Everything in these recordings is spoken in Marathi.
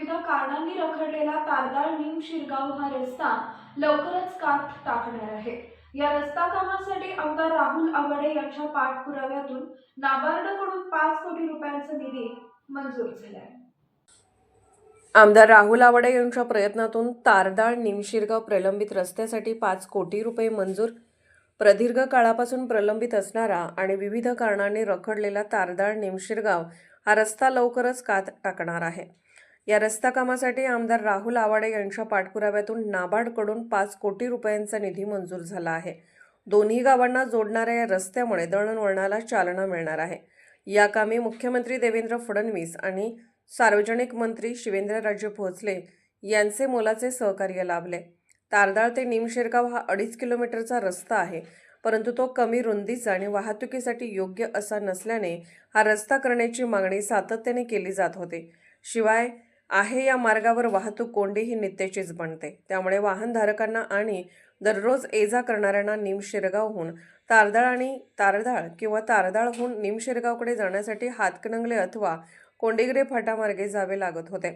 विविध कारणांनी रखडलेला तारदाळ निम शिरगाव हा रस्ता लवकरच कात टाकणार आहे. या रस्ता कामासाठी आमदार राहुल आवडे यांच्या पाठपुराव्यातून नाबार्डकडून पाच कोटी रुपयांचा निधी मंजूर झाला आहे आमदार राहुल आवडे यांच्या प्रयत्नातून तारदाळ निमशिरगाव प्रलंबित रस्त्यासाठी पाच कोटी रुपये मंजूर. प्रदीर्घ काळापासून प्रलंबित असणारा आणि विविध कारणांनी रखडलेला तारदाळ निमशिरगाव हा रस्ता लवकरच कात टाकणार आहे. या रस्ता कामासाठी आमदार राहुल आवाडे यांच्या पाठपुराव्यातून नाबार्डकडून पाच कोटी रुपयांचा निधी मंजूर झाला आहे. दोन्ही गावांना जोडणाऱ्या या रस्त्यामुळे दळणवळणाला चालना मिळणार आहे. या कामी मुख्यमंत्री देवेंद्र फडणवीस आणि सार्वजनिक मंत्री शिवेंद्रराजे भोसले यांचे मोलाचे सहकार्य लाभले. तारदाळ ते निमशेरगाव हा अडीच किलोमीटरचा रस्ता आहे परंतु तो कमी रुंदीचा आणि वाहतुकीसाठी योग्य असा नसल्याने हा रस्ता करण्याची मागणी सातत्याने केली जात होती. शिवाय आहे या मार्गावर वाहतूक कोंडी ही नित्याचीच बनते. त्यामुळे वाहनधारकांना आणि दररोज ये जा करणाऱ्यांना निमशिरगावहून तारदाळ आणि तारदाळ किंवा तारदाळहून निमशिरगावकडे जाण्यासाठी हातकणंगले अथवा कोंडीगरे फाटामार्गे जावे लागत होते.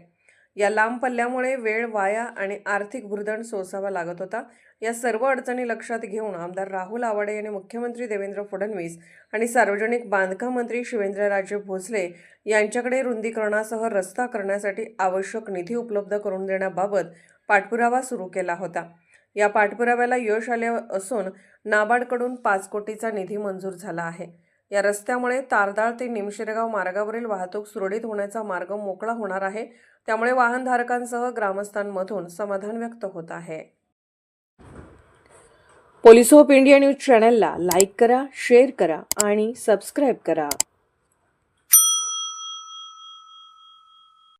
या लांब पल्ल्यामुळे वेळ वाया आणि आर्थिक भुर्दण सोसावा लागत होता. या सर्व अडचणी लक्षात घेऊन आमदार राहुल आवाडे यांनी मुख्यमंत्री देवेंद्र फडणवीस आणि सार्वजनिक बांधकाम मंत्री शिवेंद्रराजे भोसले यांच्याकडे रुंदीकरणासह रस्ता करण्यासाठी आवश्यक निधी उपलब्ध करून देण्याबाबत पाठपुरावा सुरू केला होता. या पाठपुराव्याला यश आले असून नाबार्डकडून पाच कोटीचा निधी मंजूर झाला आहे. या रस्त्यामुळे तारदाळ ते निमशिरगाव मार्गावरील वाहतूक सुरळीत होण्याचा मार्ग मोकळा होणार आहे. त्यामुळे वाहनधारकांसह ग्रामस्थांमधून समाधान व्यक्त होत आहे. पोलीस ऑफ इंडिया न्यूज चॅनलला लाईक करा शेअर करा आणि सबस्क्राईब करा.